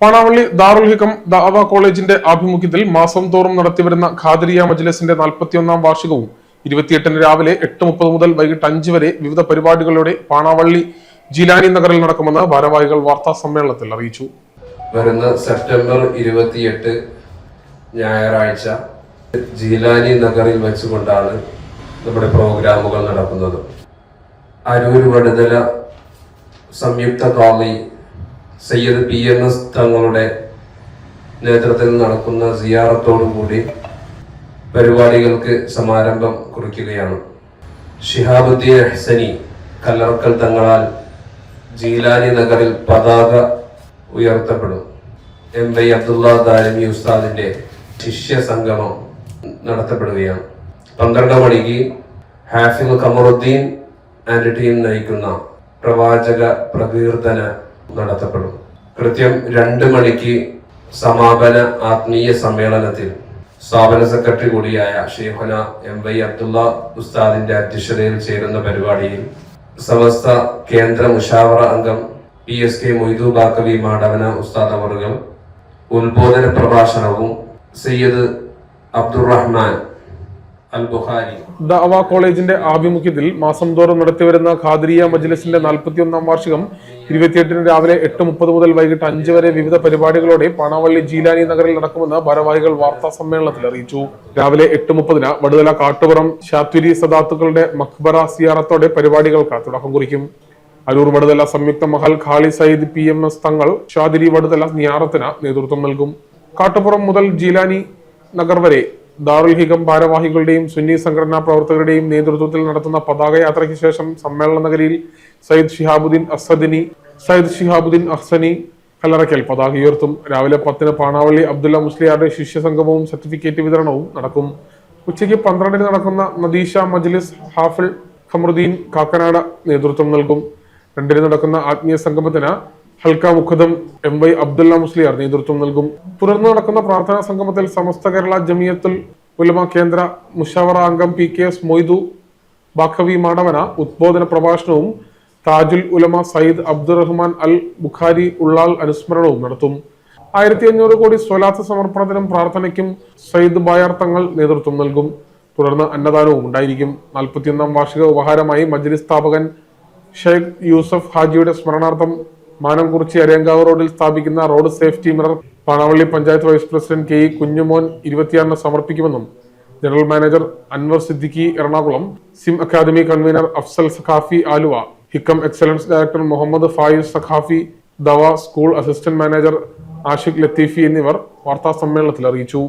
പാണാവള്ളി ദാറുൽ ഹിക്കം ദാവ കോളേജിന്റെ ആഭിമുഖ്യത്തിൽ മാസം തോറും നടത്തിവരുന്ന ഖാദരിയ മജ്ലിസിന്റെ നാൽപ്പത്തിയൊന്നാം വാർഷികവും ഇരുപത്തിയെട്ടിന് രാവിലെ എട്ട് മുപ്പത് മുതൽ വൈകിട്ട് അഞ്ച് വരെ വിവിധ പരിപാടികളോടെ പാണാവള്ളി ജിലാനി നഗറിൽ നടക്കുമെന്ന് ഭാരവാഹികൾ വാർത്താ സമ്മേളനത്തിൽ അറിയിച്ചു. വരുന്ന സെപ്റ്റംബർ ഇരുപത്തിയെട്ട് ഞായറാഴ്ച ജീലാനി നഗറിൽ വെച്ചുകൊണ്ടാണ് നമ്മുടെ പ്രോഗ്രാമുകൾ നടക്കുന്നത്. അരൂർ വടുതല സംയുക്ത കോളി സയ്യദ് പി എം എസ് തങ്ങളുടെ നേതൃത്വത്തിൽ നടക്കുന്ന സിയാറത്തോടുകൂടി പരിപാടികൾക്ക് സമാരംഭം കുറിക്കുകയാണ്. ഷിഹാബുദ്ദീൻ ഹസനി കല്ലറക്കൽ തങ്ങളാൽ ജീലാനി നഗറിൽ പതാക ഉയർത്തപ്പെടും. എം വൈ അബ്ദുള്ള ദാരമി ഉസ്താദിന്റെ ശിഷ്യ സംഗമം നടത്തപ്പെടുകയാണ്. പന്ത്രണ്ട് മണിക്ക് ഹാഫിൽ ഖമറുദ്ദീൻ ആൻഡ് ടീം നയിക്കുന്ന പ്രവാചക പ്രകീർത്തന നടത്തപ്പെടും. കൃത്യം രണ്ട് മണിക്ക് സമാപന ആത്മീയ സമ്മേളനത്തിൽ സ്ഥാപന സെക്രട്ടറി കൂടിയായ ഷെയ്ഖുന എം വൈ അബ്ദുള്ള ഉസ്താദിന്റെ അധ്യക്ഷതയിൽ ചേരുന്ന പരിപാടിയിൽ സമസ്ത കേന്ദ്ര മുഷാവറ അംഗം P S K Moidu Baqavi Madavana ഉസ്താദ് അവറുകൾ ഉത്ബോധന പ്രഭാഷണവും സയ്യദ് അബ്ദുറഹ്മാൻ ദാവ കോളേജിന്റെ ആഭിമുഖ്യത്തിൽ മാസം തോറും നടത്തിവരുന്ന ഖാദിരിയ മജ്ലിസിന്റെ നാൽപ്പത്തിയൊന്നാം വാർഷികം ഇരുപത്തിയെട്ടിന് രാവിലെ എട്ട് മുപ്പത് മുതൽ വൈകിട്ട് അഞ്ച് വരെ വിവിധ പരിപാടികളോടെ പാണാവള്ളി ജീലാനി നഗറിൽ നടക്കുമെന്ന് ഭാരവാഹികൾ വാർത്താ സമ്മേളനത്തിൽ അറിയിച്ചു. രാവിലെ എട്ട് മുപ്പതിന് വടുതല കാട്ടുപുറം ശാത്വരി സദാത്തുക്കളുടെ മഖ്ബറ സിയാറത്തോടെ പരിപാടികൾക്ക് തുടക്കം കുറിക്കും. അരൂർ വടുതല സംയുക്ത മഹൽ ഖാളി Sayyid P M S Thangal Shadiri Vaduthala നിയാറത്തിന് നേതൃത്വം നൽകും. കാട്ടുപുറം മുതൽ ജീലാനി നഗർ വരെ ദാറുൽ ഹികം ഭാരവാഹികളുടെയും സുന്നി സംഘടനാ പ്രവർത്തകരുടെയും നേതൃത്വത്തിൽ നടത്തുന്ന പതാകയാത്രയ്ക്ക് ശേഷം സമ്മേളന നഗരിയിൽ സയ്യിദ് ഷിഹാബുദ്ദീൻ അസദിനി സയ്യിദ് ഷിഹാബുദ്ദീൻ അഹ്സനി കല്ലറയ്ക്കൽ പതാക ഉയർത്തും. രാവിലെ പത്തിന് പാണാവള്ളി അബ്ദുള്ള മുസ്ലിയാരുടെ ശിഷ്യ സംഗമവും സർട്ടിഫിക്കറ്റ് വിതരണവും നടക്കും. ഉച്ചയ്ക്ക് പന്ത്രണ്ടിന് നടക്കുന്ന നദീഷ മജ്ലിസ് ഹാഫിൾ ഖമറുദ്ദീൻ കാക്കനാട് നേതൃത്വം നൽകും. രണ്ടിന് നടക്കുന്ന ആത്മീയ സംഗമത്തിന് ഹൽക്ക മുഖദം എം വൈ അബ്ദുള്ള മുസ്ലിയാർ നേതൃത്വം നൽകും. തുടർന്ന് നടക്കുന്ന പ്രാർത്ഥനാ സംഗമത്തിൽ സമസ്ത കേരള ജമിയത്തുൽ ഉലമ കേന്ദ്ര മുഷാവറ അംഗം P K S Moidu Baqavi Madavana ഉദ്ബോധന പ്രഭാഷണവും താജുൽ ഉലമ സയ്യിദ് അബ്ദുറഹ്മാൻ അൽ ബുഖാരി ഉള്ളാൽ അനുസ്മരണവും നടത്തും. ആയിരത്തി അഞ്ഞൂറ് കോടി സ്വലാത്ത് സമർപ്പണത്തിനും പ്രാർത്ഥനയ്ക്കും സയ്യിദ് ബായർ തങ്ങൾ നേതൃത്വം നൽകും. തുടർന്ന് അന്നദാനവും ഉണ്ടായിരിക്കും. നാൽപ്പത്തിയൊന്നാം വാർഷിക ഉപഹാരമായി മജ്ലിസ് സ്ഥാപകൻ ഷെയ്ഖ് യൂസഫ് ഹാജിയുടെ സ്മരണാർത്ഥം മാനംകുറിച്ചി അരയങ്കാവ് റോഡിൽ സ്ഥാപിക്കുന്ന road safety mirror Panavally panchayat vice president K E Kunjumon ഇരുപത്തിയാറിന് സമർപ്പിക്കുമെന്നും general manager Anwar Siddiqui Ernakulam SIM academy convener Afsal Saquafi Aluva Hikam excellence director Muhammad Faiz Saquafi Dawa school assistant manager Ashiq Latheefi എന്നിവർ വാർത്താ സമ്മേളനത്തിൽ അറിയിച്ചു.